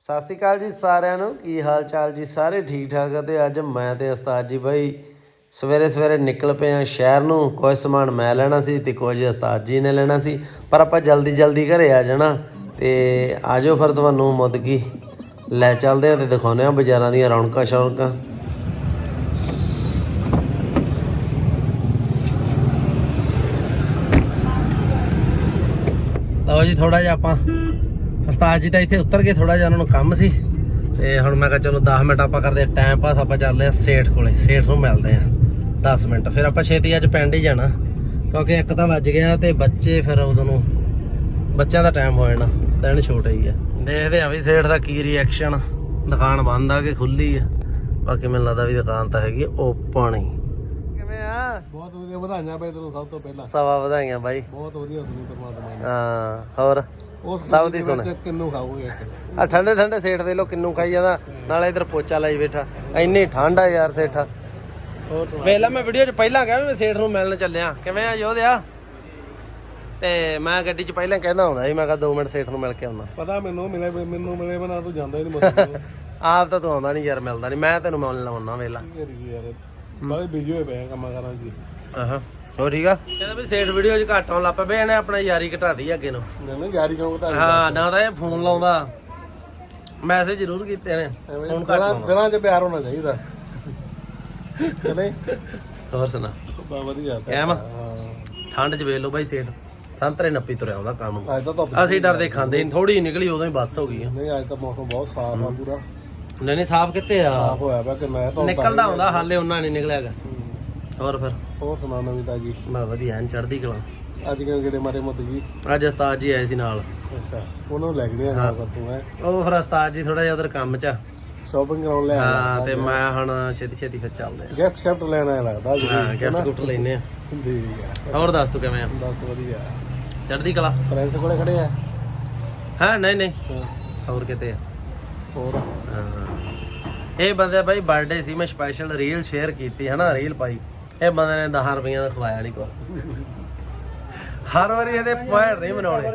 ਸਤਿ ਸ਼੍ਰੀ ਅਕਾਲ ਜੀ ਸਾਰਿਆਂ ਨੂੰ, ਕੀ ਹਾਲ ਚਾਲ ਜੀ? ਸਾਰੇ ਠੀਕ ਠਾਕ ਆ ਤੇ ਅੱਜ ਮੈਂ ਤੇ ਉਸਤਾਦ ਜੀ ਬਾਈ ਸਵੇਰੇ ਸਵੇਰੇ ਨਿਕਲ ਪਏ ਆ ਸ਼ਹਿਰ ਨੂੰ ਕੁਝ ਸਮਾਨ ਮੈਂ ਲੈਣਾ ਸੀ ਤੇ ਕੁਝ ਉਸਤਾਦ ਜੀ ਨੇ ਲੈਣਾ ਸੀ, ਪਰ ਆਪਾਂ ਜਲਦੀ ਜਲਦੀ ਘਰੇ ਆ ਜਾਣਾ ਤੇ ਆਜੋ ਫਿਰ ਤੁਹਾਨੂੰ ਮੁੱਦਕੀ ਲੈ ਚੱਲਦੇ ਆ ਤੇ ਦਿਖਾਉਂਦੇ ਆ ਬਾਜ਼ਾਰਾਂ ਦੀਆਂ ਰੌਣਕਾਂ ਸ਼ੌਣਕਾਂ। ਲਓ ਜੀ ਥੋੜਾ ਜਿਹਾ ਆਪਾਂ ਉਸਤਾਦ ਜੀ ਤਾਂ ਇੱਥੇ ਉਤਰ ਗਏ ਥੋੜਾ ਜਿਹਾ ਉਹਨਾਂ ਨੂੰ ਕੰਮ ਸੀ। ਤੇ ਹੁਣ ਮੈਂ ਕਿਹਾ ਚਲੋ 10 ਮਿੰਟ ਆਪਾਂ ਕਰਦੇ ਟਾਈਮ ਪਾਸ ਆਪਾਂ ਚੱਲਦੇ ਆ ਸੇਠ ਕੋਲੇ। ਸੇਠ ਨੂੰ ਮਿਲਦੇ ਆ 10 ਮਿੰਟ। ਫਿਰ ਆਪਾਂ ਛੇਤੀ ਅੱਜ ਪਿੰਡ ਹੀ ਜਾਣਾ। ਕਿਉਂਕਿ ਇੱਕ ਤਾਂ ਵੱਜ ਗਿਆ ਤੇ ਬੱਚੇ ਫਿਰ ਉਦੋਂ ਨੂੰ ਬੱਚਿਆਂ ਦਾ ਟਾਈਮ ਹੋ ਜਾਣਾ। ਦਿਨ ਛੋਟਾ ਹੀ ਆ। ਦੇਖਦੇ ਆ ਵੀ ਸੇਠ ਦਾ ਕੀ ਰਿਐਕਸ਼ਨ ਦੁਕਾਨ ਬੰਦ ਆ ਕਿ ਖੁੱਲੀ ਆ? ਬਾਕੀ ਮੈਨੂੰ ਲੱਗਦਾ ਵੀ ਦੁਕਾਨ ਤਾਂ ਹੈਗੀ ਓਪਨ ਹੀ। ਕਿਵੇਂ ਆ? ਬਹੁਤ ਵਧੀਆ ਵਧਾਈਆਂ ਬਈ ਤੈਨੂੰ ਸਭ ਤੋਂ ਪਹਿਲਾਂ। ਸਵਾ ਵਧਾਈਆਂ ਬਾਈ। ਬਹੁਤ ਵਧੀਆ ਸੁਣੀ ਪਰਮਾਤਮਾ ਹਾਂ ਹੋਰ? ਉਹ ਸਭ ਦੀ ਸੁਣ। ਕਿੰਨੂੰ ਖਾਓਗੇ? ਆ ਠੰਡੇ ਠੰਡੇ ਸੇਠ ਦੇ ਲੋ ਕਿੰਨੂ ਖਾਈ ਜਾਂਦਾ? ਨਾਲੇ ਇਧਰ ਪੋਚਾ ਲਾਈ ਬੈਠਾ। ਇੰਨੀ ਠੰਡ ਆ ਯਾਰ ਸੇਠਾ। ਵੇਲਾ ਮੈਂ ਵੀਡੀਓ 'ਚ ਪਹਿਲਾਂ ਕਿਹਾ ਮੈਂ ਸੇਠ ਨੂੰ ਮਿਲਣ ਚੱਲਿਆ। ਕਿਵੇਂ ਆ ਯੋਧਿਆ? ਤੇ ਮੈਂ ਗੱਡੀ 'ਚ ਪਹਿਲਾਂ ਕਹਿੰਦਾ ਹੁੰਦਾ ਸੀ ਮੈਂ ਕਿਹਾ 2 ਮਿੰਟ ਸੇਠ ਨੂੰ ਮਿਲ ਕੇ ਆਉਣਾ ਪਤਾ ਮੈਨੂੰ ਮਿਲੇ ਮੈਨੂੰ ਮਿਲੇ ਬਣਾ ਤੂੰ ਜਾਂਦਾ ਹੀ ਨਹੀਂ ਆਪ ਤਾਂ ਤੂੰ ਆਉਂਦਾ ਨਹੀਂ ਯਾਰ ਮਿਲਦਾ ਨਹੀਂ। ਮੈਂ ਤੈਨੂੰ ਮਿਲਣ ਲਾਉਣਾ ਵੇਲਾ। ਯਾਰ ਬਾਰੇ ਬਿਜ਼ੀ ਹੋਏ ਪਏ ਕੰਮਾਂ ਕਰਾਂ ਜੀ ਆਹਾਂ। ਹੋ ਠੀਕ ਆ? ਕਹਿੰਦਾ ਵੀ ਸੇਠ ਵੀਡੀਓ 'ਚ ਘੱਟ ਆਉਣ ਪਏ ਇਹਨੇ ਆਪਣਾ ਯਾਰੀ ਘਟਾਦੀ ਅੱਗੇ ਨੂੰ। ਨਹੀਂ ਨਹੀਂ ਗਾੜੀ ਕਿਉਂ ਘਟਾ ਹਾਂ ਨਾ ਤਾਂ ਇਹ ਫੋਨ ਲਾਉਂਦਾ। ਮੈਸੇਜ ਜ਼ਰੂਰ ਕੀਤੇ ਨੇ। ਫੋਨ ਘੱਟ ਦਿਲਾਂ ਲਾਉਂਦਾ। ਦਿਲਾਂ 'ਚ ਪਿਆਰ ਹੋਣਾ ਚਾਹੀਦਾ। ਚਲੇ ਹੋਰ ਸੁਣਾ। ਬਾ ਵਧੀਆ ਤਾਂ। ਐਮ ਹਾਂ। ਠੰਡ 'ਚ ਵੇਖ ਲਓ ਬਾਈ ਸੇਠ। ਸੰਤਰੇ ਨੱਪੀ ਤੁਰਿਆ ਉਹਦਾ ਕੰਮ। ਅੱਜ ਤਾਂ ਧੁੱਪ ਅਸੀਂ ਡਰਦੇ ਖਾਂਦੇ ਨਹੀਂ ਥੋੜੀ ਨਿਕਲੀ ਉਦੋਂ ਹੀ ਬੱਸ ਹੋ ਗਈ ਆ। ਨਹੀਂ ਅੱਜ ਤਾਂ ਮੌਸਮ ਬਹੁਤ ਸਾਫ਼ ਆ ਪੂਰਾ। ਨਹੀਂ ਨਹੀਂ ਸਾਫ਼ ਕਿੱਥੇ ਆ? ਸਾਫ਼ ਹੋਇਆ ਪਿਆ ਕਿ ਮੈਂ ਤਾਂ ਨਿਕਲਦਾ ਹੁੰਦਾ ਹਾਲੇ ਉਹਨਾਂ ਨਹੀਂ ਨਿਕਲਿਆਗਾ। ਹੋਰ ਫਿਰ? ਹੋਰ ਸੁਣਾ ਨਵੀਂ ਤਾਜੀ। ਮੈਂ ਵਧੀਆ ਐਨ ਚੜਦੀ ਕਲਾ। ਅੱਜ ਕਿਵੇਂ ਕਿਤੇ ਮਾਰੇ ਮੁੱਦ ਜੀ? ਅੱਜ ਉਸਤਾਦ ਜੀ ਆਏ ਸੀ ਨਾਲ। ਅੱਛਾ ਉਹਨੂੰ ਲੈ ਗਏ ਨਾਲ ਕਰ ਤੂੰ ਹੈ? ਉਹ ਫਿਰ ਉਸਤਾਦ ਜੀ ਥੋੜਾ ਜਿਹਾ ਉਧਰ ਕੰਮ 'ਚ ਆ। ਸ਼ਾਪਿੰਗ ਕਰਾਉਣ ਲੈ ਹਾਂ ਤੇ ਮੈਂ ਹੁਣ ਛੇਤੀ ਛੇਤੀ ਫਿਰ ਚੱਲਦੇ ਆ। ਗਿਫਟ ਸ਼ਿਫਟ ਲੈਣਾ ਹੈ ਲੱਗਦਾ ਜੀ ਹਾਂ ਗਿਫਟ ਗੁਫਟ ਲੈਨੇ ਆ। ਠੀਕ ਆ। ਹੋਰ ਦੱਸ ਤੂੰ ਕਿਵੇਂ ਆ? ਬਹੁਤ ਵਧੀਆ। ਚੜਦੀ ਕਲਾ। ਪ੍ਰਿੰਸ ਕੋਲੇ ਖੜੇ ਆ? ਹਾਂ ਨਹੀਂ ਨਹੀਂ। ਹਾਂ, ਹੋਰ ਕਿਤੇ ਆ? ਹੋਰ? ਹਾਂ। ਇਹ ਬੰਦੇ ਬਾਈ ਬਰਥਡੇ ਸੀ ਮੈਂ ਸਪੈਸ਼ਲ ਰੀਲ ਸ਼ੇਅਰ ਕੀਤੀ ਹਨਾ ਰੀਲ ਪਾਈ। ਇਹ ਬੰਦੇ ਨੇ 10 ਰੁਪਈਆ ਦਾ ਖਵਾਇਆ ਨਹੀਂ ਕੋ ਹਰ ਵਾਰੀ ਇਹਦੇ ਪੁਆਇੰਟ ਨਹੀਂ ਬਣਾਉਣੇ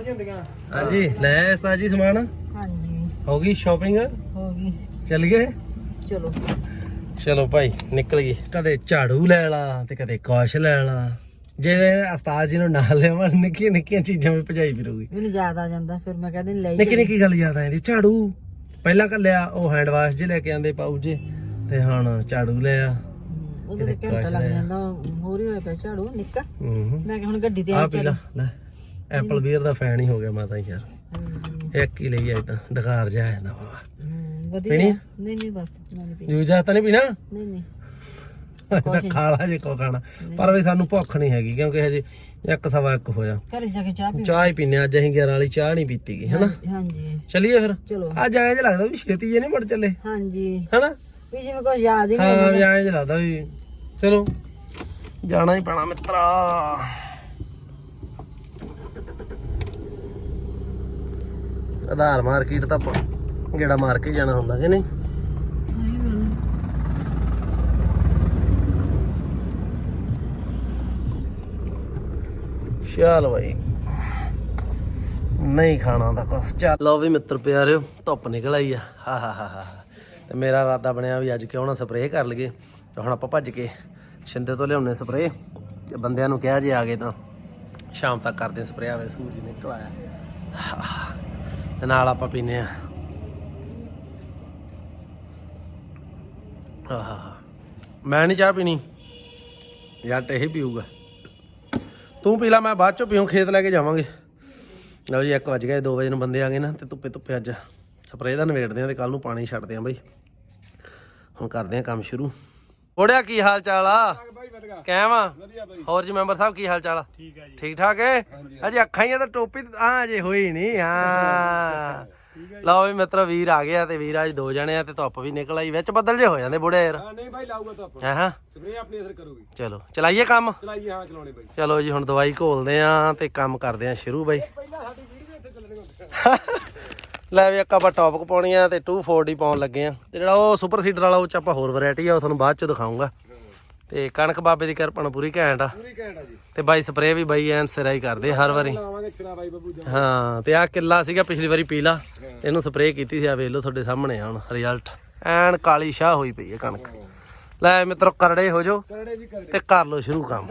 ਹਾਂਜੀ ਲੈ ਉਸਤਾਦ ਜੀ ਸਮਾਨ। ਹਾਂਜੀ। ਹੋ ਗਈ ਸ਼ਾਪਿੰਗ ਹੋ ਗਈ। ਚੱਲ ਗਏ? ਚਲੋ। ਚਲੋ ਭਾਈ ਨਿਕਲ ਗਏ ਕਦੇ ਝਾੜੂ ਲੈ ਲਾ ਤੇ ਕਦੇ ਕੁਛ ਲੈ ਲਾ। ਜੇ ਉਸਤਾਦ ਜੀ ਨੂੰ ਨਾਲ ਲਿਆਵਾਂ ਨਿੱਕੀਆਂ ਨਿੱਕੀਆਂ ਚੀਜ਼ਾਂ ਵੀ ਭਜਾਈ ਫਿਰੂਗੀ। ਮੈਨੂੰ ਯਾਦ ਆ ਜਾਂਦਾ ਫਿਰ ਮੈਂ ਕਹਿੰਦੀ ਲੈ ਨਿੱਕੀ ਨਿੱਕੀ ਗੱਲ ਯਾਦ ਆ ਜਾਂਦੀ ਝਾੜੂ। ਪਹਿਲਾਂ ਕੱਲਿਆ ਉਹ ਹੈਂਡ ਵਾਸ਼ ਜੇ ਲੈ ਕੇ ਆਂਦੇ ਪਾਉ ਜੇ। ਤੇ ਹੁਣ ਝਾੜੂ ਲਿਆ। ਉਹਦੇ ਤੇ ਘੰਟਾ ਲੱਗ ਜਾਂਦਾ ਹੋਰ ਹੀ ਹੋਇਆ ਪਿਆ ਝਾੜੂ ਨਿੱਕਾ। ਹੂੰ। ਮੈਂ ਕਿਹਾ ਹੁਣ ਗੱਡੀ ਤੇ ਆ ਪੀ ਲਾ ਲੈ ਐਪਲ ਬੀਅਰ ਦਾ ਫੈਨ ਹੀ ਹੋ ਗਿਆ ਮੈਂ ਤਾਂ ਯਾਰ। ਹਾਂਜੀ। ਇੱਕ ਹੀ ਲਈ ਆਈ ਤਾਂ ਡਕਾਰ ਜਾ ਜਾਂਦਾ ਵਾ ਹਮ, ਵਧੀਆ। ਪੀਣੀ ਆ? ਨਹੀਂ ਨਹੀਂ ਬਸ ਮੈਂ ਨਹੀਂ ਪੀ ਜੂਜਾ ਤਾਂ ਨਹੀਂ ਪੀਣਾ? ਨਹੀਂ ਨਹੀਂ। ਤਾਂ ਖਾ ਲਾ ਜੇ ਕੋ ਖਾਣਾ। ਪਰ ਵੀ ਸਾਨੂੰ ਭੁੱਖ ਨਹੀਂ ਹੈਗੀ ਕਿਉਂਕਿ ਹਜੇ ਇੱਕ ਸਵਾ ਇੱਕ ਹੋਇਆ ਘਰੇ ਜਾ ਕੇ ਚਾਹ ਪੀ ਚਾਹ ਹੀ ਪੀਨੇ ਅੱਜ ਅਸੀਂ 11 ਵਾਲੀ ਚਾਹ ਨਹੀਂ ਪੀਤੀ ਗਈ ਹਨਾ? ਹਾਂਜੀ। ਚਲਿਏ ਫਿਰ? ਚਲੋ। ਅੱਜ ਐਂ ਜਿਹਾ ਲੱਗਦਾ ਵੀ ਛੇਤੀ ਜੇ ਨਹੀਂ ਮੁੜ ਚੱਲੇ। ਹਾਂਜੀ। ਹਨਾ? ਵੀ ਜਿਵੇਂ ਕੋਈ ਯਾਦ ਹੀ ਨਹੀਂ ਹਾਂ ਵੀ ਐਂ ਜਿਹਾ ਲੱਗਦਾ ਵੀ ਚਲੋ ਜਾਣਾ ਹੀ ਪੈਣਾ ਮਿੱਤਰਾ। ਆਧਾਰ ਮਾਰਕੀਟ ਤਾਂ ਆਪਾਂ ਗੇੜਾ ਮਾਰ ਕੇ ਜਾਣਾ ਹੁੰਦਾ ਕਿ ਨਹੀਂ? ਸਹੀ ਗੱਲ ਚੱਲ ਨਹੀਂ ਖਾਣਾ ਦਾ ਕੁਛ। ਚੱਲ। ਲਓ ਵੀ ਮਿੱਤਰ ਪਿਆਰਿਓ ਧੁੱਪ ਨਿਕਲ ਆਈ ਆ। ਹਾ ਹਾ ਹਾ ਹਾ। ਤੇ ਮੇਰਾ ਇਰਾਦਾ ਬਣਿਆ ਵੀ ਅੱਜ ਕਿਉਂ ਨਾ ਸਪਰੇਅ ਕਰ ਲਈਏ। ਤੇ ਹੁਣ ਆਪਾਂ ਭੱਜ ਕੇ ਛਿੰਦੇ ਤੋਂ ਲਿਆਉਣੇ ਸਪਰੇਅ। ਤੇ ਬੰਦਿਆਂ ਨੂੰ ਕਿਹਾ ਜੇ ਆ ਗਏ ਤਾਂ ਸ਼ਾਮ ਤੱਕ ਕਰਦੇ ਸਪਰੇਅ, ਆਵੇ ਸੂਰਜ ਨਿਕਲ ਆਇਆ। ਹਾ। ਤੇ ਨਾਲ ਆਪਾਂ ਪੀਨੇ ਆ ਆਹਾ ਮੈਂ ਨਹੀਂ ਚਾਹ ਪੀਣੀ। ਯਾਰ ਇਹ ਪੀਊਗਾ। ਤੂੰ ਪੀ ਲੈ, ਮੈਂ ਬਾਅਦ ਚੋਂ ਪੀਉਂ ਖੇਤ ਲੈ ਕੇ ਜਾਵਾਂਗੇ। ਲਓ ਜੀ 1 ਵਜ ਗਏ 2 ਵਜੇ ਨੂੰ ਬੰਦੇ ਆ ਗਏ ਨਾ, ਤੇ ਧੁੱਪੇ ਧੁੱਪੇ ਅੱਜ ਸਪਰੇਅ ਦਾ ਨਵੇੜਦੇ ਆ ਤੇ ਕੱਲ ਨੂੰ ਪਾਣੀ ਛੱਡਦੇ ਆ ਬਈ। ਹੁਣ ਕਰਦੇ ਆ ਕੰਮ ਸ਼ੁਰੂ। ਓੜਿਆ ਕੀ ਹਾਲ ਚਾਲ ਆ? ਕਹਿ ਵਾ ਹੋਰ ਜੀ ਮੈਂਬਰ ਸਾਹਿਬ ਕੀ ਹਾਲ ਚਾਲ? ਆ ਠੀਕ ਆ ਜੀ। ਠੀਕ ਠਾਕ ਹੈ ਅਜੇ ਅੱਖਾਂ ਹੀ ਆ ਤਾਂ ਟੋਪੀ ਆ ਅਜੇ ਹੋਈ ਨਹੀਂ ਹਾਂ। ਲਓ ਵੀ ਮਿੱਤਰ ਵੀਰ ਆ ਗਿਆ ਤੇ ਵੀਰ ਅੱਜ ਦੋ ਜਣੇ ਆ ਤੇ ਧੁੱਪ ਵੀ ਨਿਕਲ ਆਈ ਵਿੱਚ ਬੱਦਲ ਜੇ ਹੋ ਜਾਂਦੇ ਬੁੜੇ ਯਾਰ। ਨਹੀਂ ਭਾਈ ਲਾਊਗਾ ਤਾਂ ਹਾਂ ਹਾਂ? ਸਪਰੇ ਆਪਣੀ ਅਸਰ ਕਰੂਗੀ। ਚਲੋ ਚਲਾਈਏ ਕੰਮ? ਚਲਾਈਏ ਹਾਂ ਚਲਾਉਣੇ ਭਾਈ ਚਲੋ ਜੀ ਹੁਣ ਦਵਾਈ ਘੋਲਦੇ ਆ ਤੇ ਕੰਮ ਕਰਦੇ ਆ ਸ਼ੁਰੂ ਬਾਈ। ਲੈ ਵੀ ਇੱਕ ਆਪਾਂ ਟੌਪਕ ਪਾਉਣੀ ਆ ਤੇ 240 ਪਾਉਣ ਲੱਗੇ ਆ। ਤੇ ਜਿਹੜਾ ਉਹ ਸੁਪਰ ਸੀਡਰ ਵਾਲਾ ਉਹ ਚ ਆਪਾਂ ਹੋਰ ਵੈਰਾਈਟੀ ਆ ਉਹ ਤੁਹਾਨੂੰ ਬਾਅਦ ਚ ਦਿਖਾਉਂਗਾ। ਤੇ ਕਣਕ ਬਾਬੇ ਦੀ ਕਿਰਪਾ ਨਾਲ ਪੂਰੀ ਘੈਂਟ ਆ। ਪੂਰੀ ਘੈਂਟ ਆ ਜੀ। ਤੇ ਬਾਈ ਸਪਰੇਅ ਵੀ ਬਾਈ ਐਨ ਸਿਰਾ ਹੀ ਕਰਦੇ ਹਰ ਵਾਰੀ। ਹਾਂ ਤੇ ਆ ਕਿੱਲਾ ਸੀਗਾ ਪਿਛਲੀ ਵਾਰੀ ਪੀਲਾ। ਇਹਨੂੰ ਸਪਰੇਅ ਕੀਤੀ ਸੀ ਆ ਵੇਖ ਲਓ ਤੁਹਾਡੇ ਸਾਹਮਣੇ ਆ ਹੁਣ ਰਿਜ਼ਲਟ ਐਨ ਕਾਲੀ ਸ਼ਾਹ ਹੋਈ ਪਈ ਹੈ ਕਣਕ। ਲੈ ਮਿੱਤਰੋ ਕਰੜੇ ਹੋ ਜੀ ਤੇ ਕਰ ਲਓ ਸ਼ੁਰੂ ਕੰਮ।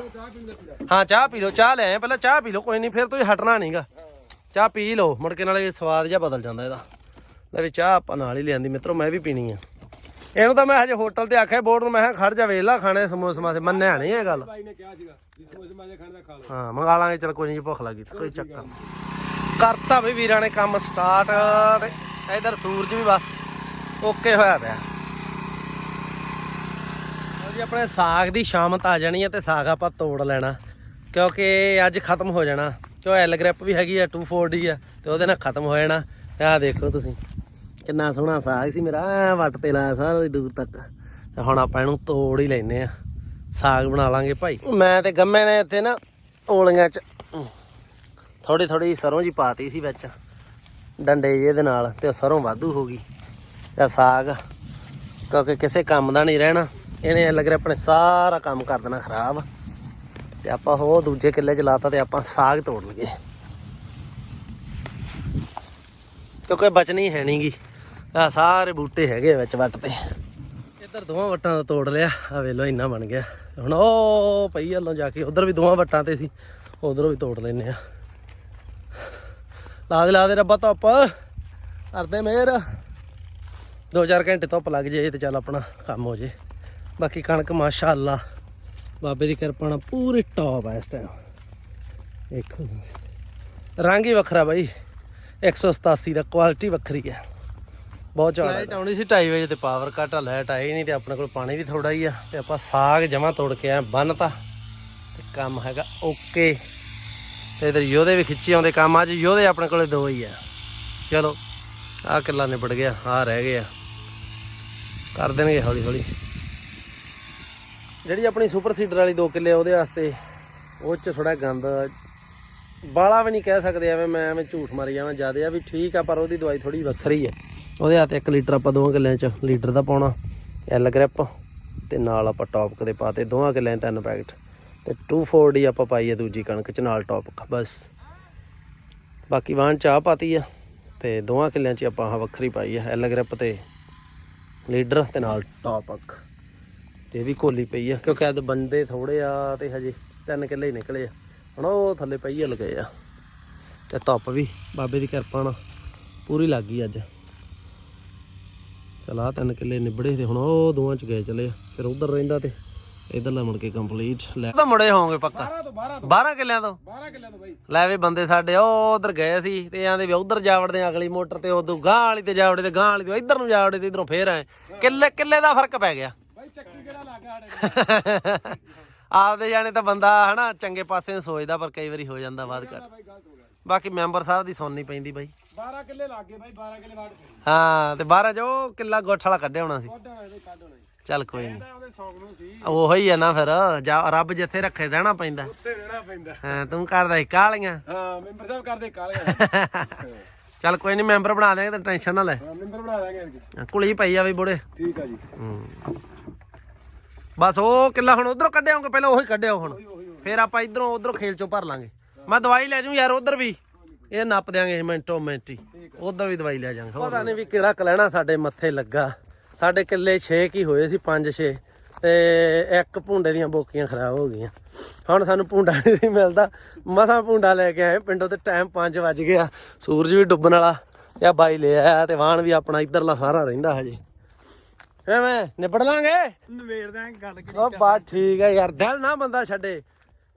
ਹਾਂ ਚਾਹ ਪੀ ਲਓ ਚਾਹ ਲੈ ਆਏ ਪਹਿਲਾਂ ਚਾਹ ਪੀ ਲਓ ਕੋਈ ਨਹੀਂ ਫਿਰ ਤੁਸੀਂ ਹਟਣਾ ਨਹੀਂਗਾ ਚਾਹ ਪੀ ਲਓ ਮੁੜ ਕੇ ਨਾਲੇ ਸਵਾਦ ਜਿਹਾ ਬਦਲ ਜਾਂਦਾ ਇਹਦਾ। ਲੈ ਵੀ ਚਾਹ ਆਪਾਂ ਨਾਲ ਹੀ ਲਿਆਂਦੀ ਮਿੱਤਰੋ ਮੈਂ ਵੀ ਪੀਣੀ ਆ। ਇਹਨੂੰ ਤਾਂ ਮੈਂ ਹਜੇ ਹੋਟਲ ਤੇ ਆਖਿਆ ਬੋਰਡ ਨੂੰ ਮੈਂ ਕਿਹਾ ਖੜ ਜਾ ਵੇਖ ਲਾ ਖਾਣੇ ਸਮੋਸੇ ਮਾਸੇ ਮੰਨਿਆ ਨਹੀਂ ਇਹ ਗੱਲ। ਬਾਈ ਨੇ ਕਿਹਾ ਸੀਗਾ ਵੀ ਸਮੋਸੇ ਮਾਜੇ ਖਾਣ ਦਾ ਖਾ ਲਓ। ਹਾਂ ਮੰਗਾ ਲਾਂਗੇ ਚਲ ਕੋਈ ਨਹੀਂ ਭੁੱਖ ਲੱਗੀ ਤਾਂ ਕੋਈ ਚੱਕਰ। ਕਰਤਾ ਵੀ ਵੀਰਾਂ ਨੇ ਕੰਮ ਸਟਾਰਟ ਤੇ ਇਧਰ ਸੂਰਜ ਵੀ ਬਸ ਓਕੇ ਹੋਇਆ ਪਿਆ। ਜੀ ਆਪਣੇ ਸਾਗ ਦੀ ਸ਼ਾਮਤ ਆ ਜਾਣੀ ਹੈ ਤੇ ਸਾਗ ਆਪਾਂ ਤੋੜ ਲੈਣਾ ਕਿਉਂਕਿ ਅੱਜ ਖਤਮ ਹੋ ਜਾਣਾ। ਕਿਉਂ ਐਲ ਗ੍ਰਿਪ ਵੀ ਹੈਗੀ ਆ 240 ਆ, ਤੇ ਉਹਦੇ ਨਾਲ ਖਤਮ ਹੋ ਜਾਣਾ। ਤੇ ਆਹ ਦੇਖੋ ਤੁਸੀਂ, ਕਿੰਨਾ ਸੋਹਣਾ ਸਾਗ ਸੀ ਮੇਰਾ, ਐਂ ਵੱਟ ਤੇ ਲਾਇਆ ਸਾਰੀ ਦੂਰ ਤੱਕ। ਹੁਣ ਆਪਾਂ ਇਹਨੂੰ ਤੋੜ ਹੀ ਲੈਨੇ ਆ। ਸਾਗ ਬਣਾ ਲਾਂਗੇ ਭਾਈ। ਮੈਂ ਤੇ ਗੰਮੇ ਨੇ ਇੱਥੇ ਨਾ ਓਲੀਆਂ ਚ ਥੋੜੀ ਥੋੜੀ ਸਰੋਂ ਜੀ ਪਾਤੀ ਸੀ ਵਿੱਚ, ਡੰਡੇ ਜਿਹੇ ਦੇ ਨਾਲ, ਤੇ ਉਹ ਸਰੋਂ ਵਾਧੂ ਹੋ ਗਈ। ਤੇ ਸਾਗ, ਕਿਉਂਕਿ ਕਿਸੇ ਕੰਮ ਦਾ ਨਹੀਂ ਰਹਿਣਾ, ਇਹਨੇ ਲੱਗ ਰਿਹਾ ਆਪਣੇ ਸਾਰਾ ਕੰਮ ਕਰ ਦੇਣਾ ਖਰਾਬ। ਤੇ ਆਪਾਂ ਉਹ ਦੂਜੇ ਕਿੱਲੇ ਚ ਲਾਤਾ ਤੇ ਆਪਾਂ ਸਾਗ ਤੋੜ ਲਈਏ। ਕਿਉਂਕਿ ਬਚਣੀ ਹੈ ਨਹੀਂਗੀ ਆ ਸਾਰੇ ਬੂਟੇ ਹੈਗੇ ਵਿੱਚ ਵੱਟ ਤੇ। ਇੱਧਰ ਦੋਵਾਂ ਵੱਟਾਂ ਦਾ ਤੋੜ ਲਿਆ। ਆ ਵੇਖ ਇੰਨਾ ਬਣ ਗਿਆ। ਹੁਣ ਉਹ ਪਈ ਹਲੋਂ ਜਾ ਕੇ। ਉਧਰ ਵੀ ਦੋਵਾਂ ਵੱਟਾਂ ਤੇ ਸੀ। ਉਧਰੋਂ ਵੀ ਤੋੜ ਲੈਨੇ ਆ। ਲਾ ਦੇ ਲਾ ਦੇ ਰੱਬਾ ਧੁੱਪ। ਕਰਦੇ ਮੇਰ। ਦੋ ਚਾਰ ਘੰਟੇ ਧੁੱਪ ਲੱਗ ਜੇ ਤੇ ਚੱਲ ਆਪਣਾ ਕੰਮ ਹੋ ਜੇ। ਬਾਕੀ ਕਣਕ ਮਾਸ਼ਾਅੱਲਾ। ਬਾਬੇ ਦੀ ਕਿਰਪਾ ਨਾਲ ਪੂਰੀ ਟੌਪ ਹੈ ਇਸ ਟਾਈਮ ਦੇਖੋ ਰੰਗ ਹੀ ਵੱਖਰਾ ਬਾਈ। 187 ਦਾ ਕੁਆਲਿਟੀ ਵੱਖਰੀ ਹੈ ਬਹੁਤ ਚਾੜ ਲਾਈਟ ਆਉਣੀ ਸੀ 2:30 ਵਜੇ ਤੇ ਪਾਵਰ ਕੱਟ ਆ ਲਾਈਟ ਆਈ ਨਹੀਂ ਤੇ ਆਪਣੇ ਕੋਲ ਪਾਣੀ ਵੀ ਥੋੜਾ ਹੀ ਆ ਤੇ ਆਪਾਂ ਸਾਗ ਜਮਾ ਤੋੜ ਕੇ ਆਏ ਬੰਨਤਾ ਤੇ। ਕੰਮ ਹੈਗਾ ਓਕੇ ਤੇ ਇਧਰ ਯੋਧੇ ਵੀ ਖਿੱਚੀ ਆਉਂਦੇ ਕੰਮ ਅੱਜ ਯੋਧੇ ਆਪਣੇ ਕੋਲੇ ਦੋ ਹੀ ਆ। ਚਲੋ ਆਹ ਕਿੱਲਾ ਨਿਬੜ ਗਿਆ ਆਹ ਰਹਿ ਗਏ ਆ। ਕਰ ਦੇਣਗੇ ਹੌਲੀ ਹੌਲੀ ਜਿਹੜੀ ਆਪਣੀ ਸੁਪਰ ਸੀਡਰ ਵਾਲੀ 2 ਕਿੱਲੇ ਉਹਦੇ ਵਾਸਤੇ, ਉਹ ਚ ਥੋੜਾ ਗੰਦ ਬਾਲਾ ਵੀ ਨਹੀਂ ਕਹਿ ਸਕਦੇ, ਐਵੇਂ ਮੈਂ ਐਵੇਂ ਝੂਠ ਮਾਰੀ ਜਾਵਾਂ ਜ਼ਿਆਦਾ ਆ ਵੀ ਠੀਕ ਆ, ਪਰ ਉਹਦੀ ਦਵਾਈ ਥੋੜੀ ਵੱਖਰੀ ਆ। ਉਹਦੇ ਹੱਥ 1 ਲੀਟਰ ਆਪਾਂ ਦੋਵਾਂ ਕਿੱਲਿਆਂ ਚ ਲੀਟਰ ਦਾ ਪਾਉਣਾ, ਐਲ ਗ੍ਰਿਪ ਤੇ ਨਾਲ ਆਪਾਂ ਟੌਪ ਦੇ ਪਾਤੇ ਦੋਵਾਂ ਕਿੱਲਿਆਂ 'ਚ ਤਿੰਨ ਪੈਕਟ ਤੇ 240 ਆਪਾਂ ਪਾਈ ਹੈ ਦੂਜੀ ਕਣਕ ਚ ਨਾਲ ਟੌਪ ਬਸ। ਬਾਕੀ ਵਾਹਨ ਚਾਹ ਪਾਤੀ ਆ ਤੇ ਦੋਵਾਂ ਕਿੱਲਿਆਂ 'ਚ ਆਪਾਂ ਆਹ ਵੱਖਰੀ ਪਾਈ ਆ, ਐਲ ਗ੍ਰਿਪ ਤੇ ਲੀਡਰ ਤੇ ਨਾਲ ਟੌਪ ਤੇ ਇਹ ਵੀ ਕੋਲੀ ਪਈ ਆ ਕਿਉਂਕਿ ਅੱਜ ਬੰਦੇ ਥੋੜੇ ਆ ਤੇ ਹਜੇ ਤਿੰਨ ਕਿੱਲੇ ਹੀ ਨਿਕਲੇ ਆ। ਹੁਣ ਉਹ ਥੱਲੇ ਪਈ ਹਲ ਗਏ ਆ। ਤੇ ਧੁੱਪ ਵੀ ਬਾਬੇ ਦੀ ਕਿਰਪਾ ਨਾਲ ਪੂਰੀ ਲੱਗ ਗਈ ਅੱਜ। ਚਲਾ ਤਿੰਨ ਕਿੱਲੇ ਨਿਬੜੇ ਤੇ ਹੁਣ ਉਹ ਦੋਵਾਂ ਚ ਗਏ ਚਲੇ ਆ। ਫਿਰ ਉਧਰ ਰਹਿੰਦਾ ਤੇ ਇਧਰਲਾ ਮੁੜ ਕੇ ਕੰਪਲੀਟ ਲੈ। ਤਾਂ ਮੁੜੇ ਹੋਵੋਗੇ ਪੱਕਾ? 12 ਤੋਂ 12 12 ਕਿੱਲਿਆਂ ਤੋਂ? 12 ਕਿੱਲਿਆਂ ਤੋਂ ਬਾਈ। ਲੈ ਵੀ ਬੰਦੇ ਸਾਡੇ ਉਹ ਉਧਰ ਗਏ ਸੀ ਤੇ ਆਂਦੇ ਵੀ ਉਧਰ ਜਾਵੜਦੇ ਆ ਅਗਲੀ ਮੋਟਰ ਤੇ ਉਦੋਂ ਗਾਂ ਵਾਲੀ ਤੇ ਜਾਵੜੇ ਤੇ ਗਾਂ ਵਾਲੀ ਤੇ ਇੱਧਰ ਨੂੰ ਜਾਵੜੇ ਤੇ ਇਧਰੋਂ ਫੇਰ ਆਏ। ਕਿੱਲੇ ਕਿੱਲੇ ਦਾ ਫ਼ਰਕ ਪੈ ਗਿਆ। ਆਪਦੇ ਜਾਣੇ ਤਾਂ ਬੰਦਾ ਹਨਾ ਚੰਗੇ ਪਾਸੇ ਨੂੰ ਸੋਚਦਾ ਪਰ ਕਈ ਵਾਰੀ ਹੋ ਜਾਂਦਾ ਬਾਅਦ ਬਾਈ ਗਿਆ ਬਾਕੀ ਮੈਂਬਰ ਸਾਹਿਬ ਦੀ ਸੁਣਨੀ ਪੈਂਦੀ ਬਾਈ। 12 ਕਿੱਲੇ ਲੱਗ ਗਏ ਬਾਈ 12 ਕਿੱਲੇ ਪਈ ਹਾਂ ਤੇ ਬਾਹਰ ਜੋ ਕਿੱਲਾ ਗੁੱਠ ਵਾਲਾ ਕੱਢਿਆ ਹੋਣਾ ਸੀ। ਚੱਲ ਕੋਈ ਨਹੀਂ। ਉਹਦੇ ਸੌਂਗ ਨੂੰ ਸੀ। ਉਹੋ ਹੀ ਆ ਨਾ ਫਿਰ ਜਾ ਰੱਬ ਜਿੱਥੇ ਰੱਖੇ ਰਹਿਣਾ ਪੈਂਦਾ। ਉੱਤੇ ਰਹਿਣਾ ਪੈਂਦਾ। ਹਾਂ ਤੂੰ ਕਰਦਾ ਸੀ ਕਾਲੀਆਂ ਹਾਂ ਮੈਂਬਰ ਸਾਹਿਬ ਕਰਦੇ ਕਾਲੀਆਂ ਚੱਲ ਕੋਈ ਨਹੀਂ ਮੈਂਬਰ ਬਣਾ ਦੇਗੇ ਤੇ ਟੈਨਸ਼ਨ ਨਾ ਲੈ। ਹਾਂ ਮੈਂਬਰ ਬਣਾ ਦਾਂਗੇ। ਕੁਲੀ ਪਈ ਆ ਵੀ ਬੁੜੇ। ਠੀਕ ਆ ਜੀ। ਹੂੰ। ਬਸ ਉਹ ਕਿੱਲਾ ਹੁਣ ਉਧਰੋਂ ਕੱਢਿਆਉਂਗੇ ਪਹਿਲਾਂ ਉਹੀ ਕੱਢਿਓ ਹੁਣ। ਫਿਰ ਆਪਾਂ ਇਧਰੋਂ ਉਧਰੋਂ ਖੇਲ ਚੋਂ ਭਰ ਲਾਂਗੇ। ਮੈਂ ਦਵਾਈ ਲੈ ਜੂ ਯਾਰ ਉਧਰ ਵੀ। ਇਹ ਨੱਪ ਦਿਆਂਗੇ ਮਿੰਟੋ ਮਿੰਟੀ ਉਧਰ ਵੀ ਦਵਾਈ ਲੈ ਜਾਾਂਗੇ ਪਤਾ ਨਹੀਂ ਵੀ ਕਿਹੜਾ ਕਲੈਣਾ ਸਾਡੇ ਮੱਥੇ ਲੱਗਾ। ਸਾਡੇ ਕਿੱਲੇ 6 ਕੀ ਹੋਏ ਸੀ 5 6 ਤੇ ਇੱਕ ਭੁੰਡੇ ਦੀਆਂ ਬੋਕੀਆਂ ਖਰਾਬ ਹੋ ਗਈਆਂ। ਹੁਣ ਸਾਨੂੰ ਭੁੰਡਾ ਨਹੀਂ ਸੀ ਮਿਲਦਾ। ਮਸਾਂ ਭੁੰਡਾ ਲੈ ਕੇ ਆਏ ਪਿੰਡੋਂ ਤੇ ਟਾਈਮ 5 ਵੱਜ ਗਿਆ। ਸੂਰਜ ਵੀ ਡੁੱਬਣ ਵਾਲਾ। ਤੇ ਆ ਬਾਈ ਲੈ ਆਇਆ ਤੇ ਵਾਹਣ ਵੀ ਆਪਣਾ ਇਧਰਲਾ ਸਾਰਾ ਰਹਿੰਦਾ ਹਜੇ। ਐਵੇਂ ਨਿਬੜ ਲਾਂਗੇ। ਨਵੇੜ ਗੱਲ ਉਹ ਬਾਤ ਠੀਕ ਹੈ ਯਾਰ ਦਿਲ ਨਾ ਬੰਦਾ ਛੱਡੇ।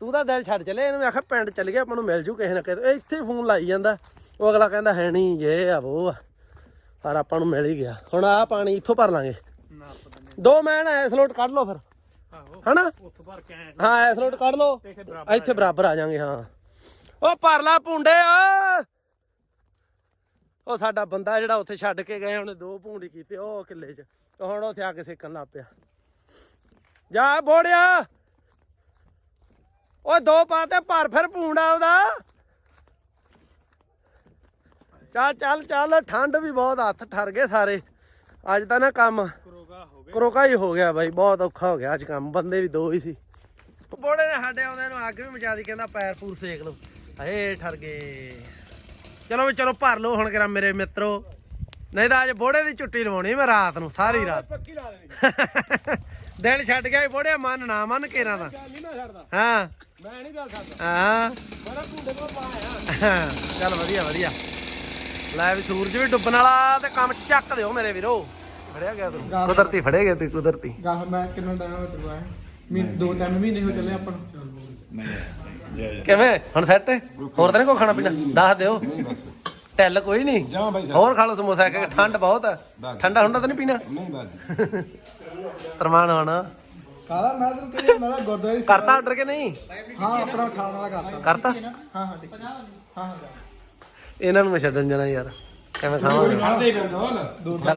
ਤੂੰ ਤਾਂ ਦਿਲ ਛੱਡ ਚਲੇ ਇਹਨੂੰ ਆਖਿਆ ਪਿੰਡ ਚੱਲ ਗਿਆ ਆਪਾਂ ਨੂੰ ਮਿਲ ਜੂ ਕਿਸੇ ਨਾ ਕਿਸੇ ਤੋਂ। ਇਹ ਇੱਥੇ ਫੋਨ ਲਾਈ ਜਾਂਦਾ। ਉਹ ਅਗਲਾ ਕਹਿੰਦਾ ਹੈ ਨਹੀਂ ਇਹ ਆ ਉਹ ਆ। ਪਰ ਆਪਾਂ ਨੂੰ ਮਿਲ ਹੀ ਗਿਆ। ਹੁਣ ਆ ਪਾਣੀ ਇੱਥੋਂ ਭਰ ਲਾਂਗੇ। ਦੋ ਮੈਨ ਐਸ ਲੋਟ ਕੱਢ ਲਓ ਫਿਰ। ਹਨਾ? ਉੱਥੋਂ ਭਰ ਕੇ ਆਏ ਹਾਂ ਐਸ ਲੋਟ ਕੱਢ ਲਓ। ਇੱਥੇ ਬਰਾਬਰ ਆ ਜਾਾਂਗੇ ਹਾਂ। ਉਹ ਭਰ ਲਾ ਪੁੰਡੇ ਓ ਉਹ ਸਾਡਾ ਬੰਦਾ ਜਿਹੜਾ ਉੱਥੇ ਛੱਡ ਕੇ ਗਏ ਉਹਨੇ ਦੋ ਭੂੰਡੀ ਕੀਤੇ ਉਹ ਕਿੱਲੇ 'ਚ। ਤੇ ਹੁਣ ਉੱਥੇ ਆ ਕੇ ਸੇਕਣ ਲੱਗ ਪਿਆ। ਜਾ ਬੋੜਿਆ! ਉਹ ਦੋ ਪਾਤੇ ਭਰ ਫਿਰ ਭੂੰਡਾ ਉਹਦਾ। ਚੱਲ ਚੱਲ ਚੱਲ ਠੰਡ ਵੀ ਬਹੁਤ ਹੱਥ ਠਰ ਗਏ ਸਾਰੇ। ਅੱਜ ਤਾਂ ਨਾ ਕੰਮ ਕਰੋਗਾ ਹੀ ਹੋ ਗਿਆ ਬਾਈ ਬਹੁਤ ਔਖਾ ਹੋ ਗਿਆ ਅੱਜ ਕੰਮ ਬੰਦੇ ਵੀ ਦੋ ਹੀ ਸੀ। ਬੋੜੇ ਨੇ ਸਾਡੇ ਆਉਂਦੇ ਨੂੰ ਅੱਗ ਵੀ ਮਚਾ ਦੀ ਕਹਿੰਦਾ ਪੈਰ ਪੂਰ ਸੇਕ ਲਓ। ਹਏ ਠਰ ਗਏ। ਚਲੋ ਵੀ ਚਲੋ ਭਰ ਲਓ ਹੁਣ ਕਰਾਂ ਮੇਰੇ ਮਿੱਤਰੋ। ਨਹੀਂ ਤਾਂ ਅੱਜ ਬੋੜੇ ਦੀ ਛੁੱਟੀ ਲਵਾਉਣੀ ਮੈਂ ਰਾਤ ਨੂੰ ਸਾਰੀ ਰਾਤ। ਪੱਕੀ ਲਾ ਦੇਣੀ। ਦਿਨ ਛੱਡ ਗਿਆ ਬੋੜੇ ਮੰਨ ਨਾ ਮੰਨ ਕੇਰਾ ਦਾ। ਚੱਲ ਨਹੀਂ ਮੈਂ ਛੱਡਦਾ। ਹਾਂ। ਮੈਂ ਨਹੀਂ ਗੱਲ ਕਰਦਾ ਹਾਂ। ਮੇਰਾ ਢੂੰਡੇ ਕੋਲ ਪਾਇਆ ਚੱਲ ਵਧੀਆ ਵਧੀਆ। ਲੈ ਵੀ ਸੂਰਜ ਵੀ ਡੁੱਬਣ ਵਾਲਾ ਤੇ ਕੰਮ ਚੱਕ ਦਿਓ ਮੇਰੇ ਵੀਰੋ। ਫੜਿਆ ਗਿਆ ਤੂੰ ਕੁਦਰਤੀ ਫੜੇ ਗਿਆ ਤੂੰ ਕੁਦਰਤੀ। ਗਾਹ ਮੈਂ ਕਿੰਨਾ ਟਾਈਮ ਹੋ ਚੁੱਕਾ ਹੈ? ਮਹੀਨੇ ਦੋ ਤਿੰਨ ਮਹੀਨੇ ਹੋ ਚੱਲੇ ਆਪਾਂ ਨੂੰ। ਕਿਵੇਂ? ਹੁਣ ਸੈੱਟ ਹੋਰ ਤਾਂ ਨਹੀਂ ਕੋਈ ਖਾਣਾ ਪੀਣਾ? ਦੱਸ ਦਿਓ। ਟੈਲ ਕੋਈ ਨਹੀਂ? ਹੋਰ ਖਾ ਲਓ ਸਮੋਸਾ ਕਿ ਠੰਡ ਬਹੁਤ ਹੈ ਠੰਡਾ ਹੁੰਦਾ ਤਾਂ ਨਹੀਂ ਪੀਣਾ? ਨਹੀਂ ਬਾਜੀ ਤਰਮਾਨ ਹੋਣਾ ਕਾਹਦਾ ਮੈਂ ਤੈਨੂੰ ਕਹਿੰਦਾ ਮੈਂ ਤਾਂ ਗੁਰਦੁਆਰੇ ਸੀ। ਕਰਤਾ ਆਰਡਰ ਕਿ ਨਹੀਂ? ਹਾਂ ਆਪਣਾ ਖਾਣ ਵਾਲਾ ਕਰਤਾ। ਹਾਂ ਹਾਂ ਹਾਂ ਹਾਂ। ਇਹਨਾਂ ਨੂੰ ਮੈਂ ਛੱਡਣ ਜਾਣਾ ਯਾਰ। ਕਿਵੇਂ ਖਾਵਾਂਗੇ? ਹੀ